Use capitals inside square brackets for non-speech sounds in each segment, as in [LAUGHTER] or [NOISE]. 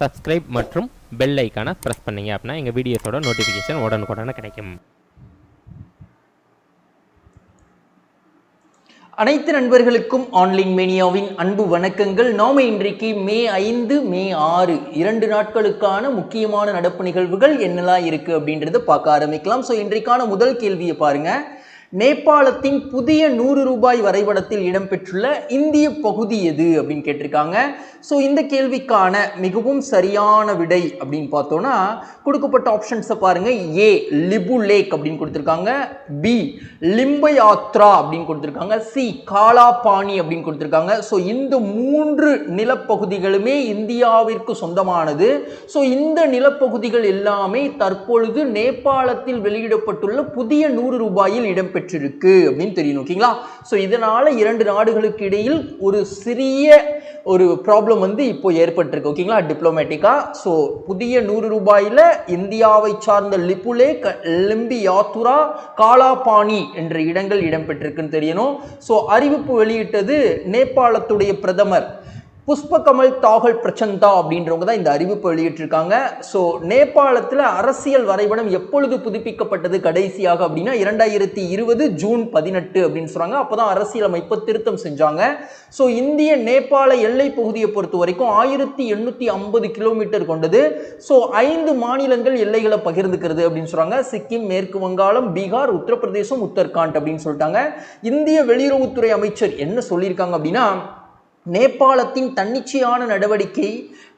Subscribe மற்றும் bell ஐக்கானை press பண்ணிங்க அப்படின்னா எங்கள் வீடியோஸோட நோட்டிஃபிகேஷன் உடனுக்குடனே கிடைக்கும். அனைத்து நண்பர்களுக்கும் ஆன்லைன் மேனியாவின் அன்பு வணக்கங்கள். நாம இன்றைக்கு மே ஐந்து மே ஆறு இரண்டு நாட்களுக்கான முக்கியமான நடப்பு நிகழ்வுகள் என்னெல்லாம் இருக்குது அப்படின்றத பார்க்க ஆரம்பிக்கலாம். ஸோ இன்றைக்கான முதல் கேள்வியை பாருங்கள் நேபாளத்தின் புதிய நூறு ரூபாய் வரைபடத்தில் இடம்பெற்றுள்ள இந்திய பகுதி எது அப்படின்னு கேட்டிருக்காங்க. ஸோ இந்த கேள்விக்கான மிகவும் சரியான விடை அப்படின்னு பார்த்தோன்னா கொடுக்கப்பட்ட ஆப்ஷன்ஸை பாருங்க. ஏ லிபு லேக் அப்படின்னு கொடுத்துருக்காங்க. பி லிம்பயாத்ரா அப்படின்னு கொடுத்துருக்காங்க. சி காலாபாணி அப்படின்னு கொடுத்துருக்காங்க. ஸோ இந்த மூன்று நிலப்பகுதிகளுமே இந்தியாவிற்கு சொந்தமானது. ஸோ இந்த நிலப்பகுதிகள் எல்லாமே தற்பொழுது நேபாளத்தில் வெளியிடப்பட்டுள்ள புதிய நூறு ரூபாயில் இடம்பெற்று பெற்றிருக்கு அப்படின்னு தெரியணும் ஓகேங்களா? ஸோ இதனால இரண்டு நாடுகளுக்கு இடையில் ஒரு சிறிய ஒரு ப்ராப்ளம் வந்து இப்போ ஏற்பட்டிருக்கு ஓகேங்களா? டிப்ளமேட்டிக்கா ஸோ புதிய நூறு ரூபாயில இந்தியாவை சார்ந்த லிப்புலேக் லிம்பி யாத்துரா காலாபாணி என்ற இடங்கள் இடம்பெற்றிருக்குன்னு தெரியணும். ஸோ அறிவிப்பு வெளியிட்டது நேபாளத்துடைய பிரதமர் புஷ்பகமல் தாகல் பிரச்சந்தா அப்படின்றவங்க தான் இந்த அறிவிப்பு வெளியிட்டிருக்காங்க. ஸோ நேபாளத்தில் அரசியல் வரைபடம் எப்பொழுது புதுப்பிக்கப்பட்டது கடைசியாக அப்படின்னா இரண்டாயிரத்தி இருபது ஜூன் பதினெட்டு அப்படின்னு சொல்கிறாங்க அப்போ தான் அரசியல் அரசியலமைப்பு திருத்தம் செஞ்சாங்க. ஸோ இந்திய நேபாள எல்லை பகுதியை பொறுத்த வரைக்கும் ஆயிரத்தி எண்ணூற்றி ஐம்பது கிலோமீட்டர் கொண்டது. ஸோ ஐந்து மாநிலங்கள் எல்லைகளை பகிர்ந்துக்கிறது அப்படின்னு சொல்கிறாங்க சிக்கிம் மேற்கு வங்காளம் பீகார் உத்தரப்பிரதேசம் உத்தரகாண்ட் அப்படின்னு சொல்லிட்டாங்க. இந்திய வெளியுறவுத்துறை அமைச்சர் என்ன சொல்லியிருக்காங்க அப்படின்னா நேபாளத்தின் தன்னிச்சையான நடவடிக்கை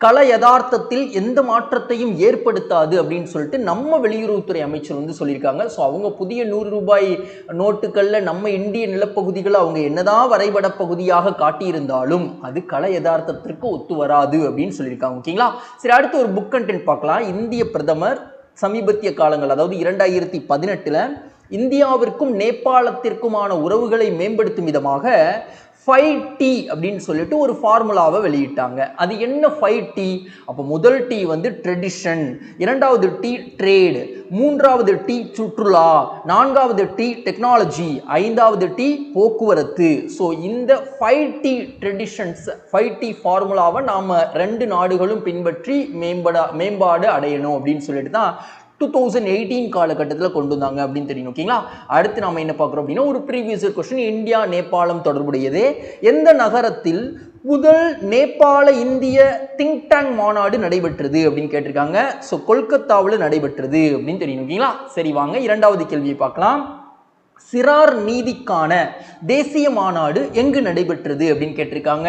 கல யதார்த்தத்தில் எந்த மாற்றத்தையும் ஏற்படுத்தாது அப்படின்னு சொல்லிட்டு நம்ம வெளியுறவுத்துறை அமைச்சர் வந்து சொல்லியிருக்காங்க. ஸோ அவங்க புதிய நூறு ரூபாய் நோட்டுகளில் நம்ம இந்திய நிலப்பகுதிகளை அவங்க என்னதான் வரைபட பகுதியாக காட்டியிருந்தாலும் அது கல யதார்த்தத்திற்கு ஒத்து வராது அப்படின்னு சொல்லியிருக்காங்க. ஓகேங்களா? சரி அடுத்து ஒரு புக் கண்டென்ட் பார்க்கலாம். இந்திய பிரதமர் சமீபத்திய காலங்கள் அதாவது இரண்டாயிரத்தி பதினெட்டில் இந்தியாவிற்கும் நேபாளத்திற்குமான உறவுகளை மேம்படுத்தும் விதமாக ஃபைவ் டி அப்படின்னு சொல்லிட்டு ஒரு ஃபார்முலாவை வெளியிட்டாங்க. அது என்ன ஃபைவ் டி அப்போ முதல் டி வந்து ட்ரெடிஷன் இரண்டாவது டி ட்ரேடு மூன்றாவது டி சுற்றுலா நான்காவது டி டெக்னாலஜி ஐந்தாவது டி போக்குவரத்து. ஸோ இந்த five T traditions five T ஃபார்முலாவை நாம் ரெண்டு நாடுகளும் பின்பற்றி மேம்பட மேம்பாடு அடையணும் அப்படின்னு சொல்லிட்டு தான் டூ தௌசண்ட் எயிட்டீன் காலகட்டத்தில் கொண்டு வந்தாங்க அப்படின்னு தெரியும் ஓகேங்களா அடுத்து நம்ம என்ன பார்க்குறோம் அப்படின்னா ஒரு ப்ரீவியஸ் கொஸ்டின் இந்தியா நேபாளம் தொடர்புடையது. எந்த நகரத்தில் முதல் நேபாள இந்திய திங்க் டேங்க் மாநாடு நடைபெற்றது அப்படின்னு கேட்டிருக்காங்க. ஸோ கொல்கத்தாவில் நடைபெற்றது அப்படின்னு தெரியும் ஓகேங்களா சரி வாங்க இரண்டாவது கேள்வியை பார்க்கலாம். சிறார் நீதிக்கான தேசிய மாநாடு எங்கு நடைபெற்றது அப்படின்னு கேட்டிருக்காங்க.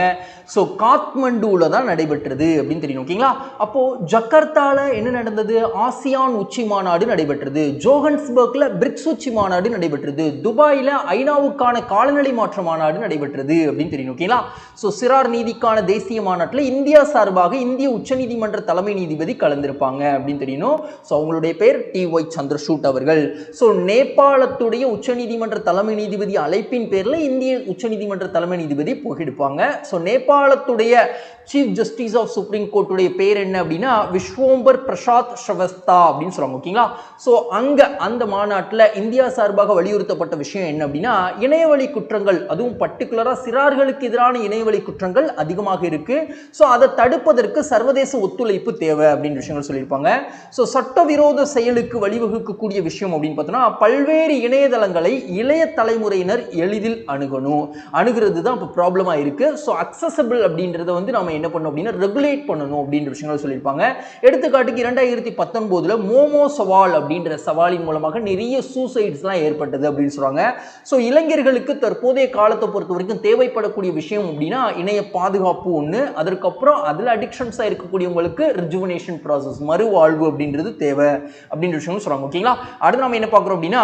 ஸோ காத்மண்டுவில் தான் நடைபெற்றது அப்படின்னு தெரியும் ஓகேங்களா? அப்போது ஜக்கர்த்தால என்ன நடந்தது? ஆசியான் உச்சி மாநாடு நடைபெற்றது. ஜோஹன்ஸ்பர்க்கில் பிரிக்ஸ் உச்சி மாநாடு நடைபெற்றது. துபாயில் ஐநாவுக்கான காலநிலை மாற்ற மாநாடு நடைபெற்றது அப்படின்னு தெரியும் ஓகேங்களா? ஸோ சிறார் நீதிக்கான தேசிய மாநாட்டில் இந்தியா சார்பாக இந்திய உச்சநீதிமன்ற தலைமை நீதிபதி கலந்திருப்பாங்க அப்படின்னு தெரியணும் ஸோ அவங்களுடைய பேர் டி ஒய் சந்திரசூட் அவர்கள். ஸோ நேபாளத்துடைய உச்சநீதிமன்ற தலைமை நீதிபதி அழைப்பின் பேரில் இந்திய உச்சநீதிமன்ற தலைமை நீதிபதி போகெடுப்பாங்க ஸோ நேபாளத்துடைய சீஃப் ஜஸ்டிஸ் ஆஃப் சுப்ரீம் கோர்ட்டுடைய பேர் என்ன அப்படின்னா விஸ்வோம்பர் பிரசாத் ஸ்ரவஸ்தா அப்படின்னு சொல்லுவாங்க ஓகேங்களா? ஸோ அங்கே அந்த மாநாட்டில் இந்தியா சார்பாக வலியுறுத்தப்பட்ட விஷயம் என்ன அப்படின்னா இணையவழி குற்றங்கள் அதுவும் பர்டிகுலராக சிறார்களுக்கு எதிரான இணையவழி குற்றங்கள் அதிகமாக இருக்குது ஸோ அதை தடுப்பதற்கு சர்வதேச ஒத்துழைப்பு தேவை அப்படின்னு விஷயங்கள் சொல்லியிருப்பாங்க. ஸோ சட்டவிரோத செயலுக்கு வழிவகுக்கக்கூடிய விஷயம் அப்படின்னு பார்த்தோன்னா பல்வேறு இணையதளங்களை இளைய தலைமுறையினர் எளிதில் அணுகணும். அணுகிறது தான் இப்போ ப்ராப்ளமாக இருக்குது ஸோ அக்சசபிள் அப்படின்றத வந்து நம்ம என்ன பண்ணணும் அப்படின்னா ரெகுலேட் பண்ணணும் அப்படின்ற விஷயங்கள் சொல்லியிருப்பாங்க. எடுத்துக்காட்டுக்கு இரண்டாயிரத்தி பத்தொன்பதுல மோமோ சவால் அப்படின்ற சவாலின் மூலமாக நிறைய சூசைட்ஸ்லாம் ஏற்பட்டது அப்படின்னு சொல்றாங்க. ஸோ இளைஞர்களுக்கு தற்போதைய காலத்தை பொறுத்த வரைக்கும் தேவைப்படக்கூடிய விஷயம் அப்படின்னா இணைய பாதுகாப்பு ஒன்று அதற்கப்புறம் அதில் அடிக்ஷன்ஸாக இருக்கக்கூடியவங்களுக்கு ரிஜுவனேஷன் ப்ராசஸ் மறுவாழ்வு அப்படின்றது தேவை அப்படின்ற விஷயம் சொல்றாங்க. ஓகேங்களா? அடுத்து நம்ம என்ன பார்க்குறோம் அப்படின்னா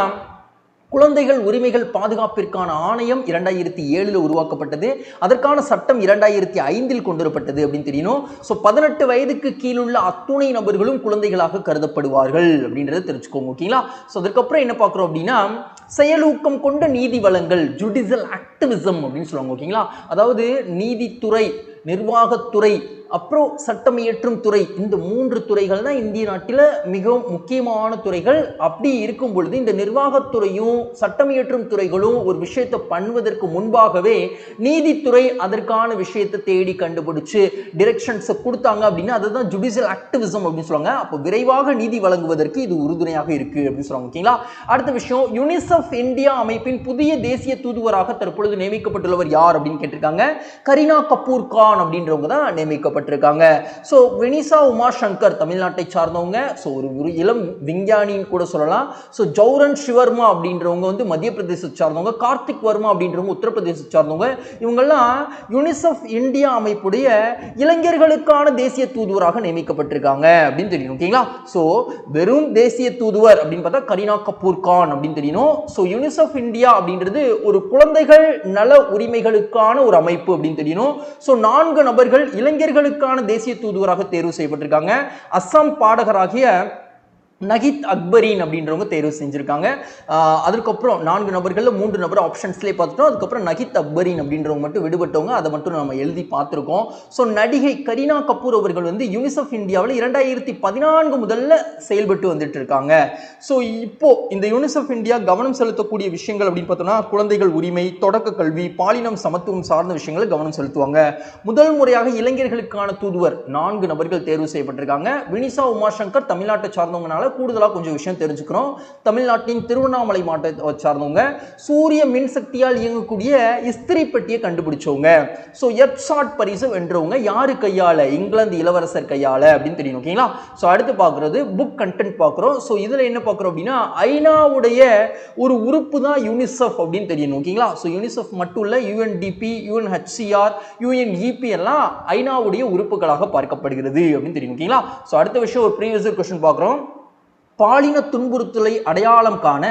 குழந்தைகள் உரிமைகள் பாதுகாப்பிற்கான ஆணையம் இரண்டாயிரத்தி ஏழில் உருவாக்கப்பட்டது. அதற்கான சட்டம் இரண்டாயிரத்தி ஐந்தில் கொண்டு வரப்பட்டது அப்படின்னு தெரியணும் ஸோ பதினெட்டு வயதுக்கு கீழுள்ள அத்துணை நபர்களும் குழந்தைகளாக கருதப்படுவார்கள் அப்படின்றத தெரிஞ்சுக்கோங்க ஓகேங்களா ஸோ அதுக்கப்புறம் என்ன பார்க்குறோம் அப்படின்னா செயலூக்கம் கொண்ட நீதி வளங்கள் ஜுடிஷியல் ஆக்டிவிசம் அப்படின்னு சொல்லுவாங்க ஓகேங்களா அதாவது நீதித்துறை நிர்வாகத்துறை அப்புறம் சட்டம் இயற்றும் துறை இந்த மூன்று துறைகள் தான் இந்திய நாட்டில் மிகவும் முக்கியமான துறைகள். அப்படி இருக்கும் பொழுது இந்த நிர்வாகத்துறையும் சட்டம் இயற்றும் துறைகளும் ஒரு விஷயத்தை பண்ணுவதற்கு முன்பாகவே நீதித்துறை அதற்கான விஷயத்தை தேடி கண்டுபிடிச்சு டிரெக்ஷன்ஸை கொடுத்தாங்க அப்படின்னா அதுதான் ஜுடிஷியல் ஆக்டிவிசம் அப்படின்னு சொல்லுவாங்க. அப்போ விரைவாக நீதி வழங்குவதற்கு இது உறுதுணையாக இருக்கு அப்படின்னு சொல்லுவாங்க ஓகேங்களா? அடுத்த விஷயம் யுனிசெஃப் இந்தியா அமைப்பின் புதிய தேசிய தூதுவராக தற்பொழுது நியமிக்கப்பட்டுள்ளவர் யார் அப்படின்னு கேட்டிருக்காங்க? கரீனா கபூர் கான் அப்படின்றவங்க தான் நியமிக்கப்பட்டிருக்காங்க ஸோ வெனிசா உமா சங்கர் தமிழ்நாட்டை சார்ந்தவங்க. ஸோ ஒரு ஒரு இளம் விஞ்ஞானின்னு கூட சொல்லலாம். ஸோ ஜௌரன் சிவர்மா அப்படின்றவங்க வந்து மத்திய பிரதேசத்தை சார்ந்தவங்க. கார்த்திக் வர்மா அப்படின்றவங்க உத்தரப்பிரதேசத்தை சார்ந்தவங்க. இவங்கெல்லாம் யுனிசெஃப் இந்தியா அமைப்புடைய இளைஞர்களுக்கான தேசிய தூதுவராக நியமிக்கப்பட்டிருக்காங்க அப்படின்னு தெரியும். ஓகேங்களா? ஸோ வெறும் தேசிய தூதுவர் அப்படின்னு பார்த்தா கரீனா கபூர் கான் அப்படின்னு தெரியணும் ஸோ யூனிசெஃப் இந்தியா அப்படின்றது ஒரு குழந்தைகள் நல உரிமைகளுக்கான ஒரு அமைப்பு அப்படின்னு தெரியணும் ஸோ நான்கு நபர்கள் இளைஞர்கள் இளைஞர்களுக்கான தேசிய தூதுவராக தேர்வு செய்யப்பட்டிருக்காங்க. அஸ்ஸாம் பாடகராகிய நகித் அக்பரின் அப்படின்றவங்க தேர்வு செஞ்சுருக்காங்க. அதுக்கப்புறம் நான்கு நபர்களில் மூன்று நபர் ஆப்ஷன்ஸ்லேயே பார்த்துட்டோம். அதுக்கப்புறம் நகித் அக்பரீன் அப்படின்றவங்க மட்டும் விடுபட்டவங்க. அதை மட்டும் நம்ம எழுதி பார்த்துருக்கோம். ஸோ நடிகை கரீனா கபூர் அவர்கள் வந்து யூனிசெஃப் இந்தியாவில் இரண்டாயிரத்தி பதினான்கு முதல்ல செயல்பட்டு வந்துட்டு இருக்காங்க. ஸோ இப்போ இந்த யூனிசெஃப் இந்தியா கவனம் செலுத்தக்கூடிய விஷயங்கள் அப்படின்னு பார்த்தோம்னா குழந்தைகள் உரிமை தொடக்க கல்வி பாலினம் சமத்துவம் சார்ந்த விஷயங்களை கவனம் செலுத்துவாங்க. முதல் முறையாக இளைஞர்களுக்கான தூதுவர் நான்கு நபர்கள் தேர்வு செய்யப்பட்டிருக்காங்க. வினிசா உமாசங்கர் தமிழ்நாட்டை சார்ந்தவங்கனால கூடுதலாக கொஞ்சம் விஷயம் தெரிஞ்சுக்கிறோம். தமிழ்நாட்டின் திருவண்ணாமலை மாவட்டத்தை சார்ந்தவங்க சூரிய மின்சக்தியால் இயங்கக்கூடிய இஸ்திரி பெட்டியை கண்டுபிடிச்சவங்க. ஸோ எப்சாட் பரிசு வென்றவங்க யாரு கையால இங்கிலாந்து இளவரசர் கையால அப்படின்னு தெரியும் ஓகேங்களா ஸோ அடுத்து பார்க்குறது புக் கண்டென்ட் பார்க்குறோம். ஸோ இதில் என்ன பார்க்குறோம் அப்படின்னா ஐநாவுடைய ஒரு உறுப்பு தான் யூனிசெஃப் அப்படின்னு தெரியணும் ஓகேங்களா ஸோ யூனிசெஃப் மட்டும் இல்லை யூஎன்டிபி யூஎன்ஹெச்சிஆர் யூஎன்இபி எல்லாம் ஐநாவுடைய உறுப்புகளாக பார்க்கப்படுகிறது அப்படின்னு தெரியும் ஓகேங்களா ஸோ அடுத்த விஷயம் ஒரு ப்ரீவியஸ் கொஸ்டின் பார்க்குறோம். பாலின துன்புறுத்தலை அடையாளம் காண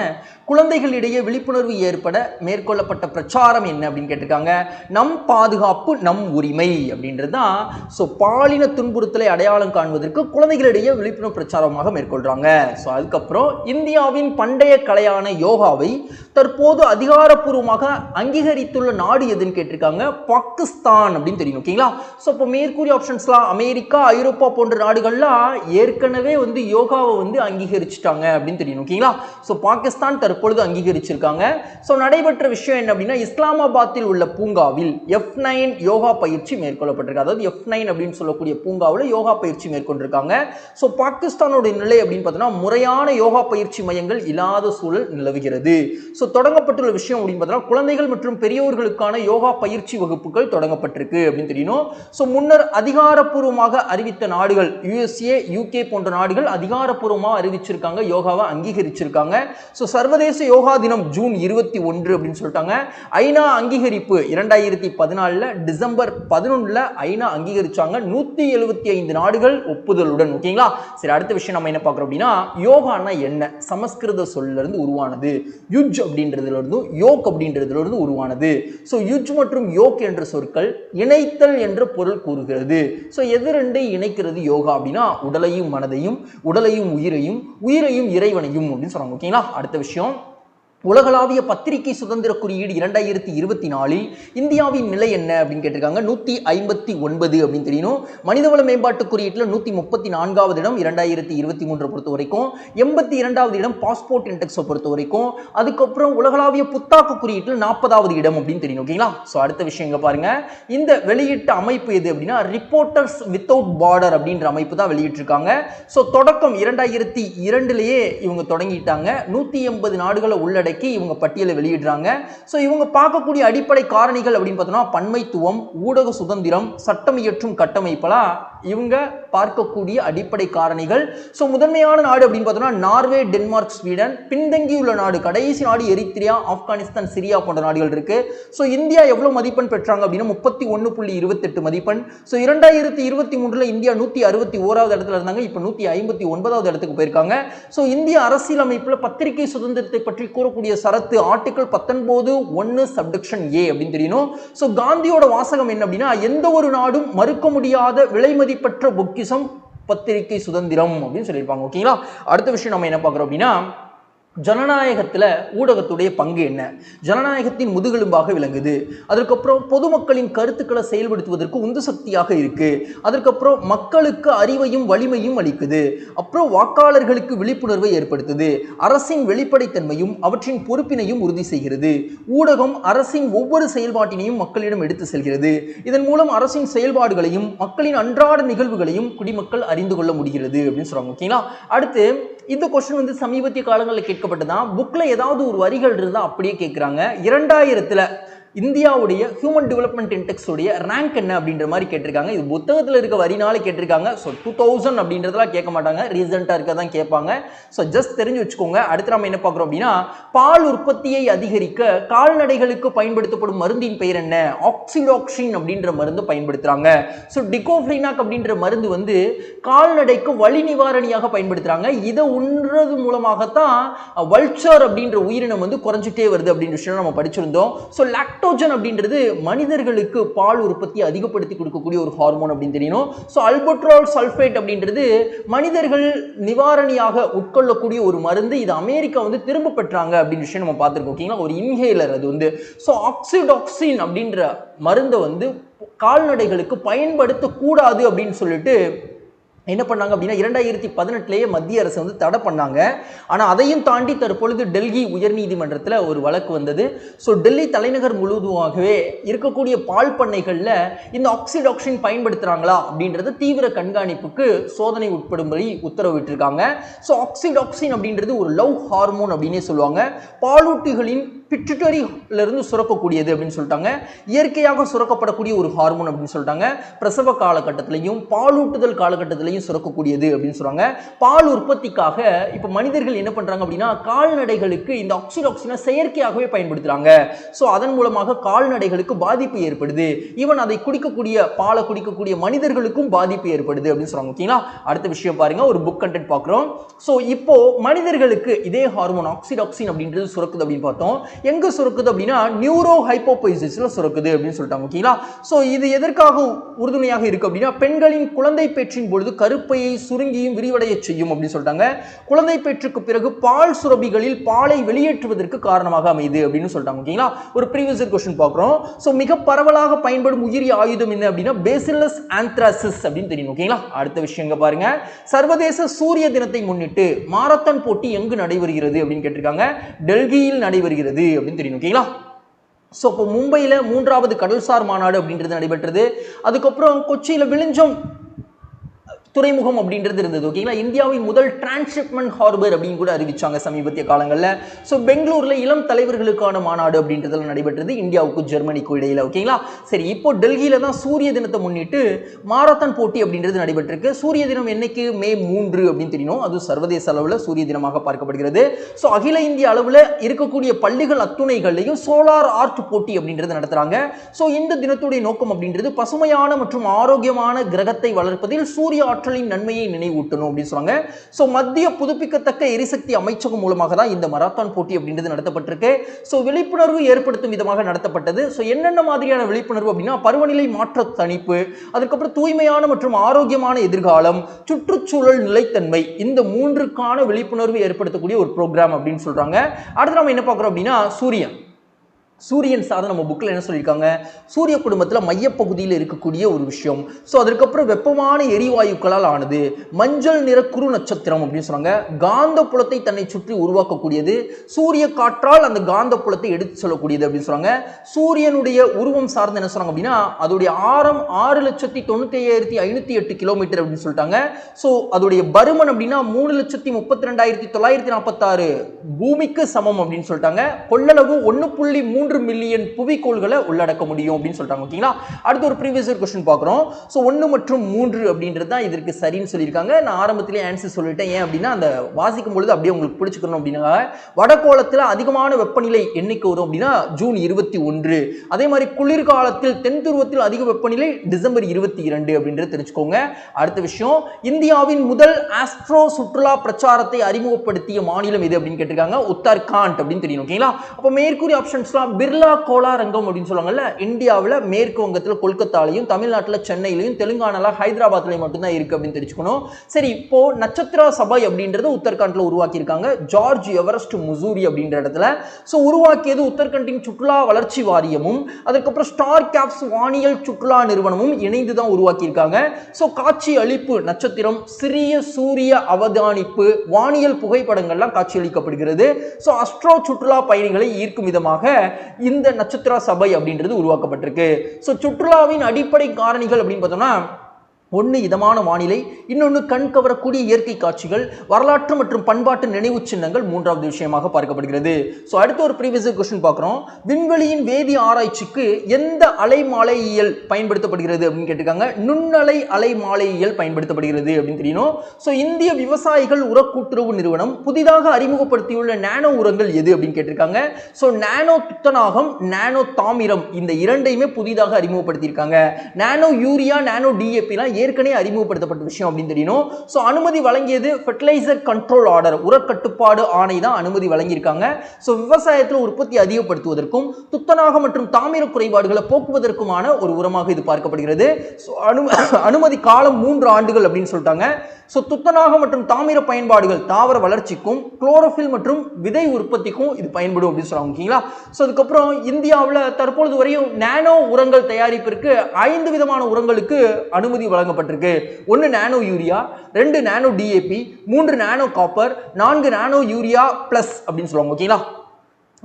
குழந்தைகளிடையே விழிப்புணர்வு ஏற்பட மேற்கொள்ளப்பட்ட பிரச்சாரம் என்ன அப்படின்னு கேட்டிருக்காங்க? நம் பாதுகாப்பு நம் உரிமை அப்படின்றது தான் ஸோ பாலின துன்புறுத்தலை அடையாளம் காண்பதற்கு குழந்தைகளிடையே விழிப்புணர்வு பிரச்சாரமாக மேற்கொள்கிறாங்க ஸோ அதுக்கப்புறம் இந்தியாவின் பண்டைய கலையான யோகாவை தற்போது அதிகாரப்பூர்வமாக அங்கீகரித்துள்ள நாடு எதுன்னு கேட்டிருக்காங்க? பாகிஸ்தான் அப்படின்னு தெரியும் ஓகேங்களா? ஸோ இப்போ மேற்கூறிய ஆப்ஷன்ஸ்லாம் அமெரிக்கா ஐரோப்பா போன்ற நாடுகள்லாம் ஏற்கனவே வந்து யோகாவை வந்து அங்கீகரிச்சிட்டாங்க அப்படின்னு தெரியும். ஓகேங்களா? ஸோ பாகிஸ்தான் தற்பொழுது அங்கீகரிச்சிருக்காங்க. ஸோ நடைபெற்ற விஷயம் என்ன அப்படின்னா இஸ்லாமாபாத்தில் உள்ள பூங்காவில் எஃப் நைன் யோகா பயிற்சி மேற்கொள்ளப்பட்டிருக்கு. அதாவது எஃப் நைன் அப்படின்னு சொல்லக்கூடிய பூங்காவில் யோகா பயிற்சி மேற்கொண்டிருக்காங்க. ஸோ பாகிஸ்தானோட நிலை அப்படின்னு பார்த்தீங்கன்னா முறையான யோகா பயிற்சி மையங்கள் இல்லாத சூழல் நிலவுகிறது. ஸோ தொடங்கப்பட்டுள்ள விஷயம் அப்படின்னு பார்த்தோன்னா குழந்தைகள் மற்றும் பெரியோர்களுக்கான யோகா பயிற்சி வகுப்புகள் தொடங்கப்பட்டிருக்கு அப்படின்னு தெரியணும் ஸோ முன்னர் அதிகாரப்பூர்வமாக அறிவித்த நாடுகள் யுஎஸ்ஏ யூகே போன்ற நாடுகள் அதிகாரப்பூர்வமாக அறிவித்த அறிவிச்சிருக்காங்க யோகாவை அங்கீகரிச்சிருக்காங்க. ஸோ சர்வதேச யோகா தினம் ஜூன் இருபத்தி ஒன்று அப்படின்னு சொல்லிட்டாங்க. ஐநா அங்கீகரிப்பு இரண்டாயிரத்தி பதினாலில் டிசம்பர் பதினொன்றில் ஐநா அங்கீகரிச்சாங்க. நூற்றி எழுபத்தி ஐந்து நாடுகள் ஒப்புதலுடன் ஓகேங்களா? சரி அடுத்த விஷயம் நம்ம என்ன பார்க்குறோம் அப்படின்னா யோகானா என்ன? சமஸ்கிருத சொல்ல இருந்து உருவானது. யுஜ் அப்படின்றதுல இருந்தும் யோக் அப்படின்றதுலேருந்து உருவானது. ஸோ யுஜ் மற்றும் யோக் என்ற சொற்கள் இணைத்தல் என்ற பொருள் கூறுகிறது. ஸோ எது ரெண்டை இணைக்கிறது யோகா அப்படின்னா உடலையும் மனதையும் உடலையும் உயிரையும் உயிரையும் இறைவனையும் அப்படின்னு சொல்றாங்க. ஓகேங்களா? அடுத்த விஷயம். உலகளாவிய பத்திரிகை சுதந்திர குறியீடு இரண்டாயிரத்தி இருபத்தி நாலில் இந்தியாவின் நிலை என்ன அப்படின்னு கேட்டிருக்காங்க. நூற்றி ஐம்பத்தி ஒன்பது அப்படின்னு தெரியணும் மனிதவள மேம்பாட்டு குறியீட்டில் நூற்றி முப்பத்தி நான்காவது இடம் இரண்டாயிரத்தி இருபத்தி மூன்றை பொறுத்த வரைக்கும். எண்பத்தி இரண்டாவது இடம் பாஸ்போர்ட் இன்டெக்ஸை பொறுத்த வரைக்கும். அதுக்கப்புறம் உலகளாவிய புத்தாக்க குறியீட்டில் நாற்பதாவது இடம் அப்படின்னு தெரியும் ஓகேங்களா? ஸோ அடுத்த விஷயம் இங்கே பாருங்க. இந்த வெளியிட்ட அமைப்பு எது அப்படின்னா ரிப்போர்ட்டர்ஸ் வித்தவுட் பார்டர் அப்படின்ற அமைப்பு தான் வெளியிட்டிருக்காங்க. ஸோ தொடக்கம் இரண்டாயிரத்தி இரண்டுலேயே இவங்க தொடங்கிட்டாங்க. நூற்றி எண்பது நாடுகளை உள்ளடக்கி இவங்க பட்டியலை வெளியிடுறாங்க. ஸோ இவங்க பார்க்கக்கூடிய அடிப்படை காரணிகள் அப்படின்னு பார்த்தோம்னா பன்மைத்துவம் ஊடக சுதந்திரம் சட்டம் இயற்றும் கட்டமைப்பெல்லாம் இவங்க பார்க்கக்கூடிய அடிப்படை காரணிகள். ஸோ முதன்மையான நாடு அப்படின்னு பார்த்தோம்னா நார்வே டென்மார்க் ஸ்வீடன். பின்தங்கியுள்ள நாடு கடைசி நாடு எரித்ரியா ஆப்கானிஸ்தான் சிரியா போன்ற நாடுகள் இருக்கு. ஸோ இந்தியா எவ்வளோ மதிப்பெண் பெற்றாங்க அப்படின்னா முப்பத்தி ஒன்று புள்ளி இருபத்தெட்டு மதிப்பெண். ஸோ இரண்டாயிரத்தி இருபத்தி மூன்றில் இந்தியா நூற்றி அறுபத்தி ஓராவது இடத்துல இருந்தாங்க. இப்போ நூற்றி ஐம்பத்தி ஒன்பதாவது இடத்துக்கு போயிருக்காங்க. ஸோ இந்திய அரசியலமைப்பில் பத்திரிகை சுதந்திரத்தை பற்றி கூறக்கூடிய சரத்து ஆர்டிகல் பத்தொன்பது ஒன்று சப்டக்ஷன் ஏ அப்படின்னு தெரியணும் ஸோ காந்தியோட வாசகம் என்ன அப்படின்னா எந்த ஒரு நாடும் மறுக்க முடியாத விலைமதி பெற்ற பொக்கிசம் பத்திரிகை சுதந்திரம் அப்படின்னு சொல்லியிருப்பாங்க ஓகேங்களா அடுத்த விஷயம் நம்ம என்ன பார்க்குறோம் அப்படின்னா ஜனநாயகத்தில் ஊடகத்துடைய பங்கு என்ன? ஜனநாயகத்தின் முதுகெலும்பாக விளங்குது. அதற்கப்புறம் பொதுமக்களின் கருத்துக்களை செயல்படுத்துவதற்கு உந்து சக்தியாக இருக்குது அதற்கப்புறம் மக்களுக்கு அறிவையும் வலிமையும் அளிக்குது. அப்புறம் வாக்காளர்களுக்கு விழிப்புணர்வை ஏற்படுத்துது. அரசின் வெளிப்படைத்தன்மையும் அவற்றின் பொறுப்பினையும் உறுதி செய்கிறது. ஊடகம் அரசின் ஒவ்வொரு செயல்பாட்டினையும் மக்களிடம் எடுத்து செல்கிறது. இதன் மூலம் அரசின் செயல்பாடுகளையும் மக்களின் அன்றாட நிகழ்வுகளையும் குடிமக்கள் அறிந்து கொள்ள முடிகிறது அப்படின்னு சொல்கிறாங்க ஓகேங்களா? அடுத்து இந்த கொஸ்டின் வந்து சமீபத்திய காலங்களில் கேட்கப்பட்டதான் புக்ல ஏதாவது ஒரு வரிகள் இருந்தால் அப்படியே கேட்குறாங்க. இரண்டாயிரத்துல இந்தியாவுடைய ஹியூமன் டெவலப்மெண்ட் இன்டெக்ஸுடைய ரேங்க் என்ன அப்படின்ற மாதிரி கேட்டிருக்காங்க. இது புத்தகத்தில் இருக்க வரினால கேட்டிருக்காங்க. ஸோ டூ தௌசண்ட் அப்படின்றதெல்லாம் கேட்க மாட்டாங்க. ரீசெண்டாக இருக்க தான் கேட்பாங்க. ஸோ ஜஸ்ட் தெரிஞ்சு வச்சுக்கோங்க. அடுத்து நம்ம என்ன பார்க்குறோம் அப்படின்னா பால் உற்பத்தியை அதிகரிக்க கால்நடைகளுக்கு பயன்படுத்தப்படும் மருந்தின் பெயர் என்ன? ஆக்சிடாக்சின் அப்படின்ற மருந்து பயன்படுத்துகிறாங்க ஸோ டிகோஃப்ளினாக் அப்படின்ற மருந்து வந்து கால்நடைக்கு வலி நிவாரணியாக பயன்படுத்துகிறாங்க இதை உண்றது மூலமாகத்தான் வல்ச்சர் அப்படின்ற உயிரினம் வந்து குறைஞ்சிட்டே வருது அப்படின்ற விஷயம் நம்ம படிச்சிருந்தோம். ஸோ லாக்டோஜன் அப்படின்றது மனிதர்களுக்கு பால் உற்பத்தியை அதிகப்படுத்தி கொடுக்கக்கூடிய ஒரு ஹார்மோன் அப்படின்னு தெரியணும் ஸோ அல்பட்ரால் சல்ஃபேட் அப்படின்றது மனிதர்கள் நிவாரணியாக உட்கொள்ளக்கூடிய ஒரு மருந்து. இது அமெரிக்கா வந்து திரும்ப பெற்றாங்க அப்படின்னு விஷயம் நம்ம பார்த்துருக்கோம் ஓகேங்களா? ஒரு இன்ஹேலர் அது வந்து. ஸோ ஆக்சிடாக்சின் அப்படின்ற மருந்தை வந்து கால்நடைகளுக்கு பயன்படுத்தக்கூடாது அப்படின்னு சொல்லிட்டு என்ன பண்ணாங்க அப்படின்னா இரண்டாயிரத்தி பதினெட்டுலேயே மத்திய அரசு வந்து தடை பண்ணாங்க. ஆனால் அதையும் தாண்டி தற்பொழுது டெல்லி உயர்நீதிமன்றத்தில் ஒரு வழக்கு வந்தது. ஸோ டெல்லி தலைநகர் முழுவதுமாகவே இருக்கக்கூடிய பால் பண்ணைகளில் இந்த ஆக்சிடாக்சின் பயன்படுத்துகிறாங்களா அப்படின்றது தீவிர கண்காணிப்புக்கு சோதனை உட்படும்படி உத்தரவிட்டிருக்காங்க. ஸோ ஆக்சிடாக்சின் அப்படின்றது ஒரு லவ் ஹார்மோன் அப்படின்னே சொல்லுவாங்க. பாலூட்டிகளின் பிட்டுட்டரியிலிருந்து சுரக்கக்கூடியது அப்படின்னு சொல்லிட்டாங்க. இயற்கையாக சுரக்கப்படக்கூடிய ஒரு ஹார்மோன் அப்படின்னு சொல்லிட்டாங்க. பிரசவ காலகட்டத்திலையும் பாலூட்டுதல் காலகட்டத்திலையும் சுரக்கக்கூடியது அப்படின்னு சொல்கிறாங்க பால் உற்பத்திக்காக இப்போ மனிதர்கள் என்ன பண்ணுறாங்க அப்படின்னா கால்நடைகளுக்கு இந்த ஆக்சிடாக்சினை செயற்கையாகவே பயன்படுத்துகிறாங்க ஸோ அதன் மூலமாக கால்நடைகளுக்கு பாதிப்பு ஏற்படுது. ஈவன் அதை குடிக்கக்கூடிய பாலை குடிக்கக்கூடிய மனிதர்களுக்கும் பாதிப்பு ஏற்படுது அப்படின்னு சொல்கிறாங்க ஓகேங்களா? அடுத்த விஷயம் பாருங்கள் ஒரு புக் கண்டென்ட் பார்க்குறோம். ஸோ இப்போ மனிதர்களுக்கு இதே ஹார்மோன் ஆக்சிடாக்சின் அப்படின்றது சுரக்குது அப்படின்னு பார்த்தோம். எங்க சுரக்குது அப்படின்னா நியூரோ ஹைப்போபைசிஸ்ல சுரக்குது அப்படின்னு சொல்லிட்டாங்க ஓகேங்களா? ஸோ இது எதற்காக உறுதுணையாக இருக்கு அப்படின்னா பெண்களின் குழந்தை பேற்றின் பொழுது கருப்பையை சுருங்கியும் விரிவடைய செய்யும் அப்படின்னு சொல்லிட்டாங்க. குழந்தை பேற்றுக்கு பிறகு பால் சுரபிகளில் பாலை வெளியேற்றுவதற்கு காரணமாக அமையுது அப்படின்னு சொல்லிட்டாங்க ஓகேங்களா? ஒரு ப்ரீவியஸ் கொஸ்டின் பார்க்குறோம். ஸோ மிக பரவலாக பயன்படும் உயிரி ஆயுதம் என்ன அப்படின்னா பேசிலஸ் ஆந்த்ராசிஸ் அப்படின்னு தெரியும் ஓகேங்களா? அடுத்த விஷயங்க பாருங்க. சர்வதேச சூரிய தினத்தை முன்னிட்டு மாரத்தான் போட்டி எங்கு நடைபெறுகிறது அப்படின்னு கேட்டிருக்காங்க. டெல்லியில் நடைபெறுகிறது. அப்படின்னு தெரியும் ஓகேங்களா ஸோ இப்போ மும்பையில் மூன்றாவது கடல்சார் மாநாடு அப்படின்றது நடைபெற்றது. அதுக்கப்புறம் கொச்சியில் விழிஞ்சம். துறைமுகம் அப்படின்றது இருந்தது ஓகேங்களா இந்தியாவின் முதல் டிரான்ஸ்ஷிப்மெண்ட் ஹார்பர் அப்படின்னு கூட அறிவிச்சாங்க சமீபத்திய காலங்களில். ஸோ பெங்களூரில் இளம் தலைவர்களுக்கான மாநாடு அப்படின்றதுல நடைபெற்றது இந்தியாவுக்கும் ஜெர்மனிக்கும் இடையில ஓகேங்களா சரி இப்போ டெல்லியில தான் சூரிய தினத்தை முன்னிட்டு மாரத்தான் போட்டி அப்படின்றது நடைபெற்றிருக்கு. சூரிய தினம் என்னைக்கு? மே மூன்று அப்படின்னு தெரியணும் அது சர்வதேச அளவில் சூரிய தினமாக பார்க்கப்படுகிறது. ஸோ அகில இந்திய அளவில் இருக்கக்கூடிய பள்ளிகள் அத்துணைகள்லையும் சோலார் ஆர்ட் போட்டி அப்படின்றது நடத்துகிறாங்க ஸோ இந்த தினத்துடைய நோக்கம் அப்படின்றது பசுமையான மற்றும் ஆரோக்கியமான கிரகத்தை வளர்ப்பதில் சூரிய ஆற்றலின் நன்மையை நினைவூட்டணும் அப்படின்னு சொன்னாங்க ஸோ மத்திய புதுப்பிக்கத்தக்க எரிசக்தி அமைச்சகம் மூலமாக தான் இந்த மராத்தான் போட்டி அப்படின்றது நடத்தப்பட்டிருக்கு. ஸோ விழிப்புணர்வு ஏற்படுத்தும் விதமாக நடத்தப்பட்டது. ஸோ என்னென்ன மாதிரியான விழிப்புணர்வு அப்படின்னா பருவநிலை மாற்ற தணிப்பு அதுக்கப்புறம் தூய்மையான மற்றும் ஆரோக்கியமான எதிர்காலம் சுற்றுச்சூழல் நிலைத்தன்மை இந்த மூன்றுக்கான விழிப்புணர்வு ஏற்படுத்தக்கூடிய ஒரு ப்ரோக்ராம் அப்படின்னு சொல்றாங்க. அடுத்து நம்ம என்ன பார்க்குறோம் அப்படின்னா சூரியன். சூரியன் சாதம் நம்ம புக்கில் என்ன சொல்லியிருக்காங்க? சூரிய குடும்பத்தில் மையப்பகுதியில் இருக்கக்கூடிய ஒரு விஷயம். ஸோ அதுக்கப்புறம் வெப்பமான எரிவாயுக்களால் ஆனது மஞ்சள் நிற குறு நட்சத்திரம் அப்படின்னு சொன்னாங்க. காந்த புலத்தை தன்னை சுற்றி உருவாக்கக்கூடியது சூரிய காற்றால் அந்த காந்த புலத்தை எடுத்து சொல்லக்கூடியது அப்படின்னு சொன்னாங்க. சூரியனுடைய உருவம் சார்ந்து என்ன சொன்னாங்க அப்படின்னா அதோடைய ஆரம் ஆறு லட்சத்தி தொண்ணூற்றி ஐயாயிரத்தி ஐநூற்றி எட்டு கிலோமீட்டர் அப்படின்னு சொல்லிட்டாங்க. ஸோ அதோடைய பருமன் அப்படின்னா மூணு லட்சத்தி முப்பத்தி ரெண்டாயிரத்தி தொள்ளாயிரத்தி நாற்பத்தாறு. பூமிக்கு சமம் அப்படின்னு சொல்லிட்டாங்க. கொள்ளளவு ஒன்று புள்ளி மூணு மூன்று மில்லியன் புவிக்கோள்களை உள்ளடக்க முடியும் அப்படின்னு சொல்லிட்டாங்க ஓகேங்களா? அடுத்து ஒரு ப்ரீவியஸ் கொஸ்டின் பார்க்குறோம். ஸோ ஒன்று மற்றும் மூன்று அப்படின்றது தான் இதற்கு சரின்னு சொல்லியிருக்காங்க. நான் ஆரம்பத்திலே ஆன்சர் சொல்லிட்டேன். ஏன் அப்படின்னா அந்த வாசிக்கும் பொழுது அப்படியே உங்களுக்கு பிடிச்சிக்கணும் அப்படின்னா வடகோளத்தில் அதிகமான வெப்பநிலை என்னைக்கு வரும் அப்படின்னா ஜூன் இருபத்தி ஒன்று. அதே மாதிரி குளிர்காலத்தில் தென் துருவத்தில் அதிக வெப்பநிலை டிசம்பர் இருபத்தி இரண்டு அப்படின்றது தெரிஞ்சுக்கோங்க. அடுத்த விஷயம் இந்தியாவின் முதல் ஆஸ்ட்ரோ சுற்றுலா பிரச்சாரத்தை அறிமுகப்படுத்திய மாநிலம் எது அப்படின்னு கேட்டிருக்காங்க? உத்தரகாண்ட் அப்படின்னு தெரியும் ஓகேங்களா? அப்போ மேற்கூறிய ஆப்ஷன்ஸ்லாம் பிர்லா கோலாரங்கம் அப்படின்னு சொல்லுவாங்கல்ல இந்தியாவில் மேற்கு வங்கத்தில் கொல்கத்தாலையும் தமிழ்நாட்டில் சென்னையிலையும் தெலுங்கானால ஹைதராபாத்லையும் மட்டும்தான் இருக்கு அப்படின்னு தெரிஞ்சுக்கணும். சரி இப்போ நட்சத்திர சபை அப்படின்றது உத்தரகாண்டில் உருவாக்கியிருக்காங்க. ஜார்ஜ் எவரெஸ்ட் முசூரி அப்படின்ற இடத்துல. ஸோ உருவாக்கியது உத்தரகண்டின் சுற்றுலா வளர்ச்சி வாரியமும் அதுக்கப்புறம் ஸ்டார் கேப்ஸ் வானியல் சுற்றுலா நிறுவனமும் இணைந்து தான் உருவாக்கியிருக்காங்க. ஸோ காட்சி அளிப்பு நட்சத்திரம் சிறிய சூரிய அவதானிப்பு வானியல் புகைப்படங்கள்லாம் காட்சியளிக்கப்படுகிறது. ஸோ அஸ்ட்ரோ சுற்றுலா பயணிகளை ஈர்க்கும் விதமாக இந்த நட்சத்திர சபை அப்படின்றது உருவாக்கப்பட்டிருக்கு. ஸோ சுற்றுலாவின் அடிப்படை காரணிகள் அப்படின்னு பார்த்தோம்னா ஒன்று இதமான வானிலை இன்னொன்று கண் கவரக்கூடிய இயற்கை காட்சிகள் வரலாற்று மற்றும் பண்பாட்டு நினைவு சின்னங்கள் மூன்றாவது விஷயமாக பார்க்கப்படுகிறது. ஸோ அடுத்த ஒரு ப்ரீவியஸ் கொஸ்டின் பார்க்குறோம். விண்வெளியின் வேதி ஆராய்ச்சிக்கு எந்த அலைமாலையியல் பயன்படுத்தப்படுகிறது அப்படின்னு கேட்டிருக்காங்க. நுண்ணலை அலைமாலையியல் பயன்படுத்தப்படுகிறது அப்படின்னு தெரியணும். ஸோ இந்திய விவசாயிகள் உரக்கூட்டுறவு நிறுவனம் புதிதாக அறிமுகப்படுத்தியுள்ள நானோ உரங்கள் எது அப்படின்னு கேட்டிருக்காங்க. ஸோ நானோ துத்தநாகம் நானோ தாமிரம் இந்த இரண்டையுமே புதிதாக அறிமுகப்படுத்தியிருக்காங்க. நானோ யூரியா நானோ டிஏபிலாம் ஏற்கனவே அறிமுகப்படுத்தப்பட்ட விஷயம் அப்படின்னு தெரியணும் ஸோ அனுமதி வழங்கியது ஃபெர்டிலைசர் கண்ட்ரோல் ஆர்டர் உரக்கட்டுப்பாடு ஆணை தான் அனுமதி வழங்கியிருக்காங்க. ஸோ விவசாயத்தில் உற்பத்தி அதிகப்படுத்துவதற்கும் துத்தநாக மற்றும் தாமிர குறைபாடுகளை போக்குவதற்குமான ஒரு உரமாக இது பார்க்கப்படுகிறது. ஸோ அனு [COUGHS] அனுமதி காலம் மூன்று ஆண்டுகள் அப்படின்னு சொல்லிட்டாங்க. ஸோ துத்தநாகம் மற்றும் தாமிர பயன்பாடுகள் தாவர வளர்ச்சிக்கும் குளோரோஃபில் மற்றும் விதை உற்பத்திக்கும் இது பயன்படும் அப்படின்னு சொல்கிறாங்க ஓகேங்களா? ஸோ அதுக்கப்புறம் இந்தியாவில் தற்பொழுது வரையும் நானோ உரங்கள் தயாரிப்பிற்கு ஐந்து விதமான உரங்களுக்கு அனுமதி கொடுக்கப்பட்டிருக்கு. ஒன்று நானோ யூரியா ரெண்டு நானோ டிஏபி மூன்று நானோ காப்பர் நான்கு நானோ யூரியா ப்ளஸ் அப்படின்னு சொல்லுவாங்க ஓகேங்களா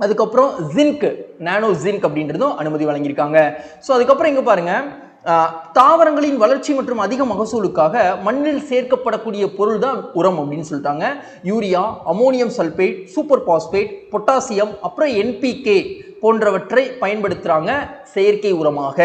அதுக்கப்புறம் ஜிங்க் நானோ ஜிங்க் அப்படின்றதும் அனுமதி வழங்கியிருக்காங்க. ஸோ அதுக்கப்புறம் இங்கே பாருங்க தாவரங்களின் வளர்ச்சி மற்றும் அதிக மகசூலுக்காக மண்ணில் சேர்க்கப்படக்கூடிய பொருள் தான் உரம் அப்படின்னு சொல்லிட்டாங்க. Urea ammonium sulphate super phosphate potassium அப்புறம் என்பிகே போன்றவற்றை பயன்படுத்துகிறாங்க செயற்கை உரமாக.